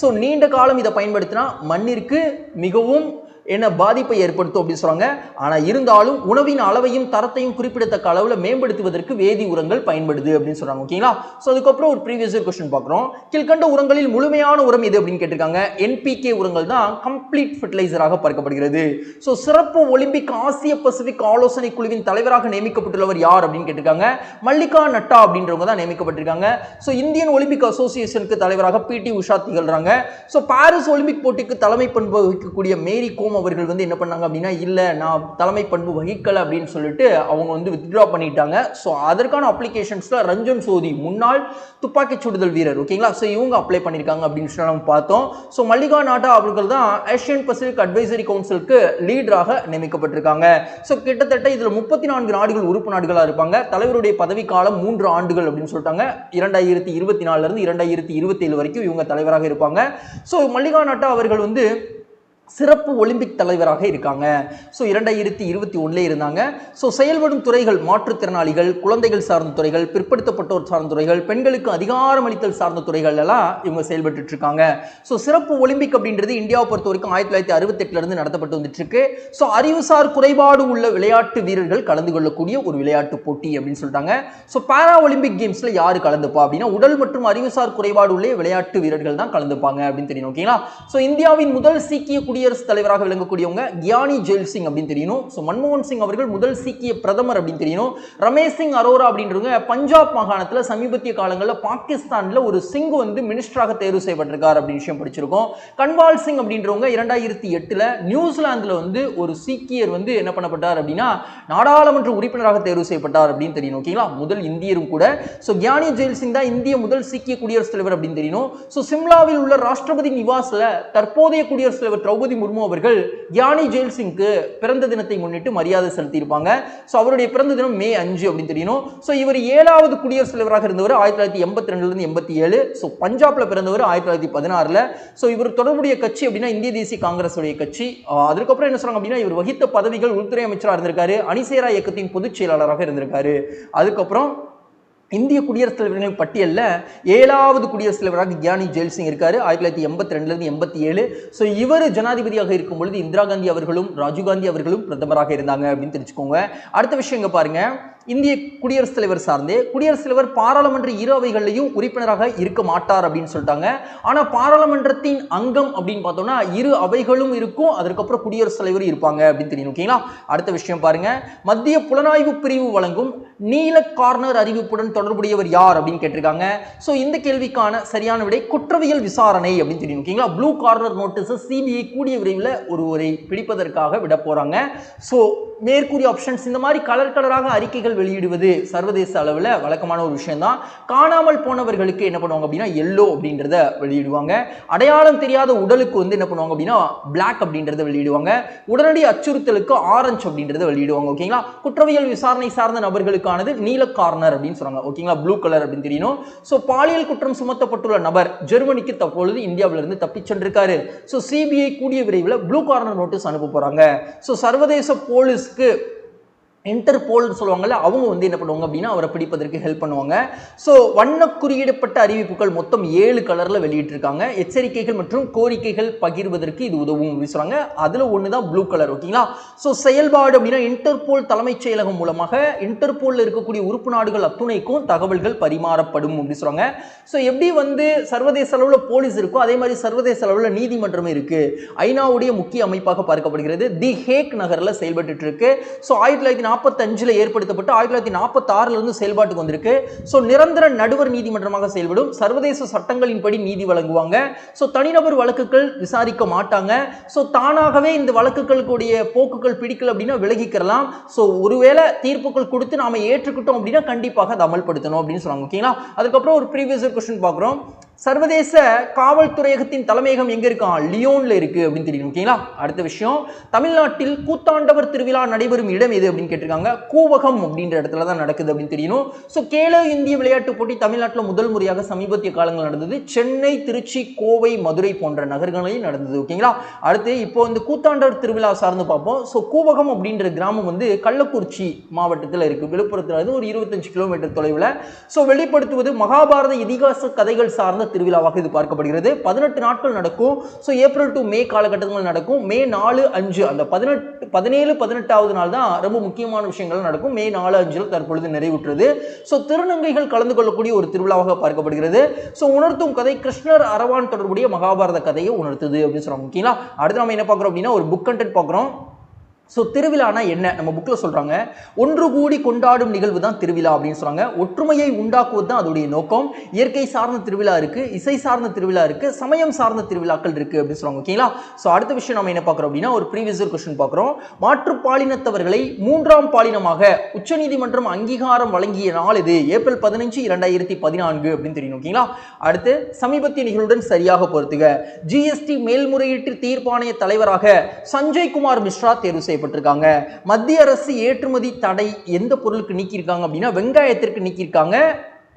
ஸோ நீண்ட காலம் இதை பயன்படுத்தினா மண்ணிற்கு மிகவும் என்ன பாதிப்பை ஏற்படுத்தும் அப்படின்னு சொல்கிறாங்க ஆனால் இருந்தாலும் உணவின் அளவையும் தரத்தையும் குறிப்பிடத்தக்க அளவில் மேம்படுத்துவதற்கு வேதி உரங்கள் பயன்படுது அப்படின்னு சொல்கிறாங்க ஓகேங்களா? ஸோ அதுக்கப்புறம் ஒரு ப்ரீவியஸ் கொஸ்டின் பார்க்குறோம். கீழ்கண்ட உரங்களில் முழுமையான உரம் எது அப்படின்னு கேட்டிருக்காங்க? என்பிகே உரங்கள் தான் கம்ப்ளீட் ஃபெர்டிலைசராக பார்க்கப்படுகிறது. ஸோ சிறப்பு ஒலிம்பிக் ஆசிய பசிபிக் ஆலோசனை குழுவின் தலைவராக நியமிக்கப்பட்டுள்ளவர் யார் அப்படின்னு கேட்டிருக்காங்க? மல்லிகா நட்டா அப்படின்றவங்க தான் நியமிக்கப்பட்டிருக்காங்க. ஸோ இந்தியன் ஒலிம்பிக் அசோசியேஷனுக்கு தலைவராக பிடி உஷா திகழ்றாங்க. ஸோ பாரிஸ் ஒலிம்பிக் போட்டிக்கு தலைமை பண்பு வகிக்கக்கூடிய மேரி கோம் அவர்கள் வந்து என்ன பண்ணாங்க அப்படின்னா இல்லை நான் தலைமை பண்பு வகிக்கலை அப்படின்னு சொல்லிட்டு அவங்க வந்து வித்ட்ரா பண்ணிட்டாங்க. ஸோ அதற்கான அப்ளிகேஷன்ஸில் ரஞ்சன் சோதி முன்னாள் துப்பாக்கிச் சுடுதல் வீரர் ஓகேங்களா ஸோ இவங்க அப்ளை பண்ணியிருக்காங்க அப்படின்னு சொல்லி நம்ம பார்த்தோம். ஸோ மல்லிகா நாட்டா அவர்கள் தான் ஏஷியன் பசிபிக் அட்வைசரி கவுன்சிலுக்கு லீடராக நியமிக்கப்பட்டிருக்காங்க. ஸோ கிட்டத்தட்ட இதில் முப்பத்தி நான்கு நாடுகள் உறுப்பு நாடுகளாக இருப்பாங்க. தலைவருடைய பதவிக்காலம் காலம் மூன்று ஆண்டுகள் அப்படின்னு சொல்லிட்டாங்க. இரண்டாயிரத்தி இருபத்தி நாலுலேருந்து இரண்டாயிரத்தி இருபத்தேழு வரைக்கும் இவங்க தலைவராக இருப்பாங்க. ஸோ மல்லிகா நாட்டா அவர்கள் வந்து சிறப்பு ஒலிம்பிக் தலைவராக இருக்காங்க. ஸோ இரண்டாயிரத்தி இருபத்தி ஒன்றிலே இருந்தாங்க. ஸோ செயல்படும் துறைகள் மாற்றுத்திறனாளிகள் குழந்தைகள் சார்ந்த துறைகள் பிற்படுத்தப்பட்டோர் சார்ந்த துறைகள் பெண்களுக்கு அதிகாரம் அளித்தல் சார்ந்த துறைகள் எல்லாம் இவங்க செயல்பட்டு இருக்காங்க. ஸோ சிறப்பு ஒலிம்பிக் அப்படின்றது இந்தியாவை பொறுத்த வரைக்கும் ஆயிரத்தி தொள்ளாயிரத்தி அறுபத்தி இருந்து நடத்தப்பட்டு வந்துட்டு இருக்கு ஸோ அறிவுசார் குறைபாடு உள்ள விளையாட்டு வீரர்கள் கலந்து கொள்ளக்கூடிய ஒரு விளையாட்டு போட்டி அப்படின்னு சொல்லிட்டாங்க. ஸோ பாரா ஒலிம்பிக் கேம்ஸ்ல யாரு கலந்துப்பா அப்படின்னா உடல் மற்றும் அறிவுசார் குறைபாடு உள்ள விளையாட்டு வீரர்கள் தான் கலந்துப்பாங்க அப்படின்னு தெரியும் ஓகேங்களா ஸோ இந்தியாவின் முதல் சீக்கிய குடி குடியரசுத் தலைவராக விளங்கக்கூடியவங்க கியானி ஜெயில் சிங் அப்படின்னு தெரியணும் ஸோ மன்மோகன் சிங் அவர்கள் முதல் சீக்கிய பிரதமர் அப்படின்னு தெரியணும் ரமேஷ் சிங் அரோரா அப்படின்றவங்க பஞ்சாப் மாகாணத்தில் சமீபத்திய காலங்களில் பாகிஸ்தானில் ஒரு சிங் வந்து மினிஸ்டராக தேர்வு செய்யப்பட்டிருக்கார் அப்படின்னு விஷயம் படிச்சிருக்கோம். கன்வால் சிங் அப்படின்றவங்க இரண்டாயிரத்தி எட்டில் நியூசிலாந்தில் வந்து ஒரு சீக்கியர் வந்து என்ன பண்ணப்பட்டார் அப்படின்னா நாடாளுமன்ற உறுப்பினராக தேர்வு செய்யப்பட்டார் அப்படின்னு தெரியணும் ஓகேங்களா முதல் இந்தியரும் கூட. ஸோ கியானி ஜெயில் சிங் தான் இந்திய முதல் சீக்கிய குடியரசுத் தலைவர் அப்படின்னு தெரியணும் ஸோ சிம்லாவில் உள்ள ராஷ்டிரபதி நிவாஸில் தற்போதைய குடியரசுத் தலைவர் திரௌபதி முர்மு அவர்கள் கியானி ஜெயில் சிங்க்கு பிறந்த தினத்தை முன்னிட்டு மரியாதை செலுத்தியிருப்பாங்க. ஸோ அவருடைய பிறந்த தினம் மே அஞ்சு அப்படின்னு தெரியணும் ஸோ இவர் ஏழாவது குடியரசுத் தலைவராக இருந்தவர் ஆயிரத்தி தொள்ளாயிரத்தி எண்பத்தி ரெண்டுலேருந்து எண்பத்தி ஏழு. ஸோ பஞ்சாப்ல பிறந்தவர் ஆயிரத்தி தொள்ளாயிரத்தி பதினாறில். ஸோ இவர் தொடர்புடைய கட்சி அப்படின்னா இந்திய தேசிய காங்கிரஸ் உடைய கட்சி அதுக்கப்புறம் என்ன சொல்றாங்க அப்படின்னா இவர் வகித்த பதவிகள் உள்துறை அமைச்சராக இருந்திருக்காரு. அணிசேரா இயக்கத்தின் பொதுச் செயலாளராக இருந்திருக்காரு. அதுக்கப்புறம் இந்திய குடியரசுத் தலைவர்களின் பட்டியலில் ஏழாவது குடியரசுத் தலைவராக கியானி ஜெயில் சிங் இருக்கார் ஆயிரத்தி தொள்ளாயிரத்தி எண்பத்தி ரெண்டுலேருந்து எண்பத்தி ஏழு. ஸோ இவர் ஜனாதிபதியாக இருக்கும் பொழுது இந்திரா காந்தி அவர்களும் ராஜீவ் காந்தி அவர்களும் பிரதமராக இருந்தாங்க அப்படின்னு தெரிஞ்சுக்கோங்க. அடுத்த விஷயம் இங்கே பாருங்கள் இந்திய குடியரசுத் தலைவர் சார்ந்தே குடியரசுத் தலைவர் பாராளுமன்ற இரு அவைகள்லையும் உறுப்பினராக இருக்க மாட்டார் அப்படின்னு சொல்லிட்டாங்க. ஆனால் பாராளுமன்றத்தின் அங்கம் அப்படின்னு பார்த்தோம்னா இரு அவைகளும் இருக்கும் அதற்கப்புறம் குடியரசுத் தலைவர் இருப்பாங்க அப்படின்னு தெரியும் ஓகேங்களா அடுத்த விஷயம் பாருங்க. மத்திய புலனாய்வு பிரிவு வழங்கும் நீல கார்னர் அறிவிப்புடன் தொடர்புடையவர் யார் அப்படின்னு கேட்டிருக்காங்க. ஸோ இந்த கேள்விக்கான சரியான விடை குற்றவியல் விசாரணை அப்படின்னு தெரியும் ஓகேங்களா ப்ளூ கார்னர் நோட்டீஸ் சிபிஐ கூடிய விரைவில் ஒருவரை பிடிப்பதற்காக விட போகிறாங்க ஸோ மேற்கூறிய ஆப்ஷன்ஸ் இந்த மாதிரி கலர் கலராக அறிக்கைகள் வெளியிடுவது சர்வதேச அளவில் வழக்கமான ஒரு விஷயம் தான் காணாமல் போனவர்களுக்கு என்ன பண்ணுவாங்க அப்படின்னா எல்லோ அப்படின்றத வெளியிடுவாங்க. அடையாளம் தெரியாத உடலுக்கு வந்து என்ன பண்ணுவாங்க அப்படின்னா பிளாக் அப்படின்றத வெளியிடுவாங்க. உடனடி அச்சுறுத்தலுக்கு ஆரஞ்சு அப்படின்றத வெளியிடுவாங்க ஓகேங்களா குற்றவியல் விசாரணை சார்ந்த நபர்களுக்கானது நீல கார்னர் அப்படின்னு சொல்றாங்க ஓகேங்களா ப்ளூ கலர் அப்படின்னு தெரியணும். ஸோ பாலியல் குற்றம் சுமத்தப்பட்டுள்ள நபர் ஜெர்மனிக்கு தற்பொழுது இந்தியாவிலிருந்து தப்பிச் சென்றிருக்காரு. ஸோ சிபிஐ கூடிய விரைவில் ப்ளூ கார்னர் நோட்டீஸ் அனுப்ப போறாங்க. ஸோ சர்வதேச போலீஸ்க்கு இன்டர்போல்னு சொல்லுவாங்கல்ல அவங்க வந்து என்ன பண்ணுவாங்க அப்படின்னா அவரை பிடிப்பதற்கு ஹெல்ப் பண்ணுவாங்க. ஸோ வண்ண குறியிடப்பட்ட அறிவிப்புகள் மொத்தம் ஏழு கலரில் வெளியிட்டிருக்காங்க. எச்சரிக்கைகள் மற்றும் கோரிக்கைகள் பகிர்வதற்கு இது உதவும் அப்படின்னு சொல்றாங்க. அதில் ஒன்று தான் ப்ளூ கலர் ஓகேங்களா ஸோ செயல்பாடு அப்படின்னா இன்டர்போல் தலைமைச் செயலகம் மூலமாக இன்டர்போலில் இருக்கக்கூடிய உறுப்பு நாடுகள் அத்துணைக்கும் தகவல்கள் பரிமாறப்படும் அப்படின்னு சொல்றாங்க. ஸோ எப்படி வந்து சர்வதேச அளவில் போலீஸ் இருக்கோ அதே மாதிரி சர்வதேச அளவில் நீதிமன்றமே இருக்கு. ஐநாவுடைய முக்கிய அமைப்பாக பார்க்கப்படுகிறது. தி ஹேக் நகரில் செயல்பட்டு இருக்கு. ஸோ ஆயிரத்தி தொள்ளாயிரத்தி நாற்பத்தஞ்சில் ஏற்படுத்தப்பட்டு ஆயிரத்தி தொள்ளாயிரத்தி நாற்பத்தாறுலேருந்து செயல்பாட்டுக்கு வந்திருக்கு. ஸோ நிரந்தர நடுவர் நீதிமன்றமாக செயல்படும். சர்வதேச சட்டங்களின்படி நீதி வழங்குவாங்க. ஸோ தனிநபர் வழக்குகள் விசாரிக்க மாட்டாங்க. ஸோ தானாகவே இந்த வழக்குகளுக்குடைய போக்குகள் பிடிக்கல அப்படின்னா விலகிக்கிறலாம். ஸோ ஒருவேளை தீர்ப்புகள் கொடுத்து நாம ஏற்றுக்கிட்டோம் அப்படின்னா கண்டிப்பாக அதை அமல்படுத்தணும் அப்படின்னு சொல்லுவாங்க ஓகேங்களா? அதுக்கப்புறம் ஒரு ப்ரீவியஸ் கொஸ்டின் பார்க்குறோம். சர்வதேச காவல்துறையகத்தின் தலைமையகம் எங்கே இருக்கான் லியோனில் இருக்குது அப்படின்னு தெரியும் ஓகேங்களா? அடுத்த விஷயம் தமிழ்நாட்டில் கூத்தாண்டவர் திருவிழா நடைபெறும் இடம் எது அப்படின்னு கேட்டிருக்காங்க? கூவகம் அப்படின்ற இடத்துல தான் நடக்குது அப்படின்னு தெரியணும். ஸோ கேலோ இந்திய விளையாட்டுப் போட்டி தமிழ்நாட்டில் முதல் முறையாக சமீபத்திய காலங்கள் நடந்தது. சென்னை திருச்சி கோவை மதுரை போன்ற நகர்களில் நடந்தது ஓகேங்களா? அடுத்து இப்போ இந்த கூத்தாண்டவர் திருவிழா சார்ந்து பார்ப்போம். ஸோ கூவகம் அப்படின்ற கிராமம் வந்து கள்ளக்குறிச்சி மாவட்டத்தில் இருக்குது விழுப்புரத்தில் இருந்து ஒரு இருபத்தஞ்சு கிலோமீட்டர் தொலைவில். ஸோ வெளிப்படுத்துவது மகாபாரத இதிகாச கதைகள் சார்ந்த திருவிழாவாக இது பார்க்கப்படுகிறது. பதினெட்டு நாட்கள் நடக்கும். ஸோ ஏப்ரல் டு மே காலகட்டங்கள் நடக்கும். மே நாலு அஞ்சு. அந்த பதினெட்டு பதினேழு பதினெட்டாவது நாள் தான் ரொம்ப முக்கியமான விஷயங்கள் நடக்கும். மே நாலு அஞ்சில் தற்பொழுது நிறைவுற்றது. ஸோ திருநங்கைகள் கலந்து கொள்ளக்கூடிய ஒரு திருவிழாவாக பார்க்கப்படுகிறது. ஸோ உணர்த்தும் கதை கிருஷ்ணர் அரவான் தொடர்புடைய மகாபாரத கதையை உணர்த்துது அப்படின்னு சொல்றாங்க. ஓகேங்களா? அடுத்து நம்ம என்ன பார்க்குறோம் அப்படின்னா ஒரு புக் கண்டென்ட் பார்க்குறோம். ஸோ திருவிழானா என்ன? நம்ம புக்கில் சொல்கிறாங்க ஒன்று கூடி கொண்டாடும் நிகழ்வு தான் திருவிழா அப்படின்னு சொல்கிறாங்க ஒற்றுமையை உண்டாக்குவது தான் அதோடைய நோக்கம். இயற்கை சார்ந்த திருவிழா இருக்குது இசை சார்ந்த திருவிழா இருக்குது சமயம் சார்ந்த திருவிழாக்கள் இருக்குது அப்படின்னு சொல்கிறாங்க ஓகேங்களா ஸோ அடுத்த விஷயம் நம்ம என்ன பார்க்குறோம் அப்படின்னா ஒரு ப்ரீவியஸ் கொஸ்டின் பார்க்குறோம். மாற்றுப்பாலினத்தவர்களை மூன்றாம் பாலினமாக உச்சநீதிமன்றம் அங்கீகாரம் வழங்கிய நாள் இது ஏப்ரல் பதினஞ்சு இரண்டாயிரத்தி பதினான்கு அப்படின்னு தெரியும் ஓகேங்களா அடுத்து சமீபத்திய நிகழ்வுடன் சரியாக பொறுத்துக ஜிஎஸ்டி மேல்முறையீட்டு தீர்ப்பாணைய தலைவராக சஞ்சய் குமார் மிஸ்ரா தேர்வு செய்யப்பட்டிருக்காங்க. மத்திய அரசு ஏற்றுமதி தடை எந்த பொருளுக்கு நீக்கியிருக்காங்க அப்படின்னா வெங்காயத்திற்கு நீக்கியிருக்காங்க.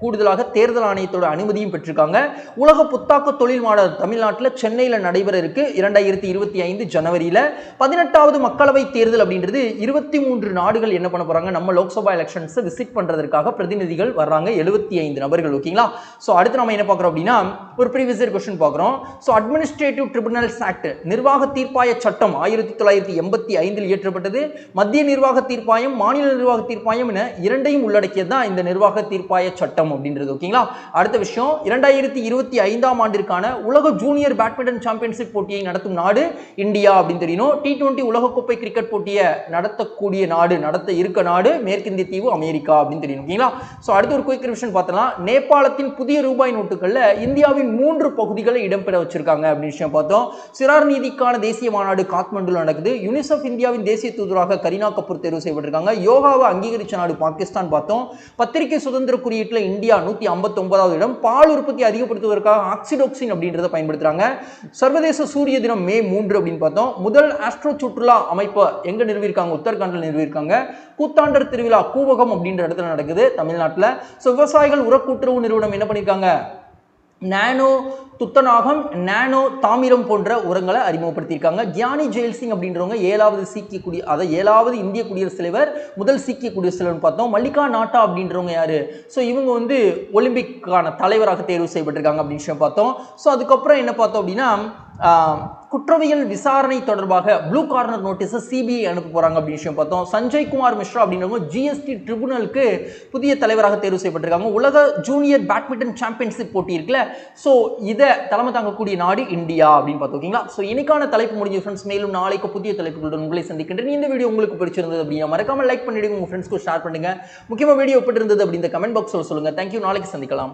கூடுதலாக தேர்தல் ஆணையத்தோட அனுமதியும் பெற்றிருக்காங்க. உலக புத்தாக்க தொழில் மாநாடு தமிழ்நாட்டில் சென்னையில் நடைபெற இருக்கு. இரண்டாயிரத்தி இருபத்தி ஐந்து ஜனவரியில் பதினெட்டாவது மக்களவை தேர்தல் அப்படின்றது இருபத்தி மூன்று நாடுகள் என்ன பண்ண போறாங்க? நம்ம லோக்சபா எலெக்ஷன்ஸை விசிட் பண்றதற்காக பிரதிநிதிகள் வர்றாங்க. எழுபத்தி ஐந்து நபர்கள் ஓகேங்களா ஸோ அடுத்து நம்ம என்ன பார்க்குறோம் அப்படின்னா ஒரு ப்ரீவியஸ் கொஸ்டின் பார்க்குறோம். ஸோ அட்மினிஸ்ட்ரேட்டிவ் ட்ரிபுனல்ஸ் ஆக்ட் நிர்வாக தீர்ப்பாய சட்டம் ஆயிரத்தி தொள்ளாயிரத்தி எண்பத்தி ஐந்தில் இயற்றப்பட்டது. மத்திய நிர்வாக தீர்ப்பாயம் மாநில நிர்வாக தீர்ப்பாயம் என இரண்டையும் உள்ளடக்கியது தான் இந்த நிர்வாக தீர்ப்பாய சட்டம். அப்படின்றது ஓகேங்களா அடுத்த விஷயம் இரண்டாயிரத்தி இருபத்தி ஐந்தாம் ஆண்டிற்கான உலக ஜூனியர் பேட்மிண்டன் சாம்பியன்ஷிப் போட்டியை நடத்தும் நாடு இந்தியா அப்படின்னு தெரியணும் டி டுவெண்ட்டி உலகக்கோப்பை கிரிக்கெட் போட்டியை நடத்தக்கூடிய நாடு நடத்த இருக்க நாடு மேற்கிந்திய தீவு அமெரிக்கா அப்படின்னு தெரியணும் ஓகேங்களா ஸோ அடுத்த ஒரு குயிக் ரிவிஷன் பார்த்தலாம் நேபாளத்தின் புதிய ரூபாய் நோட்டுகளில் இந்தியாவின் மூன்று பகுதிகளை இடம்பெற வச்சிருக்காங்க அப்படின்னு விஷயம் பார்த்தோம். சிறார் நீதிக்கான தேசிய மாநாடு காத்மண்டுல நடக்குது. யூனிசெஃப் இந்தியாவின் தேசிய தூதராக கரீனா கபூர் தேர்வு செய்யப்பட்டிருக்காங்க. யோகாவை அங்கீகரிச்ச நாடு பாகிஸ்தான் பார்த்தோம். பத்திரிகை சுதந்திர குறியீட்டில் இந்தியா நூற்றி ஐம்பத்தொன்பதாவது இடம். பால் உற்பத்தி அதிகப்படுத்துவதற்காக ஆக்சிடோக்சின் அப்படின்றத பயன்படுத்துறாங்க. சர்வதேச சூரிய தினம் மே மூன்று அப்படின்னு பார்த்தோம். முதல் ஆஸ்ட்ரோ சுற்றுலா அமைப்பை எங்க நிறுவியிருக்காங்க? உத்தரகாண்டில் நிறுவியிருக்காங்க. கூத்தாண்டர் திருவிழா கூவகம் அப்படின்ற இடத்துல நடக்குது தமிழ்நாட்டில். ஸோ விவசாயிகள் உரக்கூட்டுறவு நிறுவனம் என்ன பண்ணியிருக்காங்க? நானோ துத்தநாகம் நானோ தாமிரம் போன்ற உரங்களை அறிமுகப்படுத்தியிருக்காங்க. கியானி ஜெயில் சிங் அப்படின்றவங்க ஏழாவது சீக்கிய குடி அதை ஏழாவது இந்திய குடியரசுத் தலைவர் முதல் சீக்கிய குடியரசுத் தலைவர்னு பார்த்தோம். மல்லிகா நாட்டா அப்படின்றவங்க யார்? ஸோ இவங்க வந்து ஒலிம்பிக்கான தலைவராக தேர்வு செய்யப்பட்டிருக்காங்க அப்படின்னு பார்த்தோம். ஸோ அதுக்கப்புறம் என்ன பார்த்தோம் அப்படின்னா குற்றவியல் விசாரணை தொடர்பாக ப்ளூ கார்னர் நோட்டீஸை சிபிஐ அனுப்ப போகிறாங்க அப்படின்னு விஷயம் பார்த்தோம். சஞ்சய் குமார் மிஸ்ரா அப்படின்றவங்க ஜிஎஸ்டி ட்ரிபுனலுக்கு புதிய தலைவராக தேர்வு செய்யப்பட்டிருக்காங்க. உலக ஜூனியர் பேட்மிண்டன் சாம்பியன்ஷிப் போட்டி இருக்குல்ல. ஸோ இதை தலைமை தாங்கக்கூடிய நாடு இந்தியா அப்படின்னு பார்த்தோம் ஓகேங்களா ஸோ இன்னைக்கான தலைப்பு முடிஞ்ச ஃப்ரெண்ட்ஸ் மேலும் நாளைக்கு புதிய தலைப்புகளுடன் உங்களை சந்திக்கின்றேன். இந்த வீடியோ உங்களுக்கு பிடிச்சிருந்தது அப்படின்னா மறக்காம லைக் பண்ணிவிடுங்க உங்கள் ஃப்ரெண்ட்ஸ்க்கு ஷேர் பண்ணுங்கள் முக்கியமாக வீடியோ எப்படி இருந்தது அப்படி இந்த கமெண்ட் பாக்ஸில் சொல்லுங்கள் தேங்க்யூ நாளைக்கு சந்திக்கலாம்.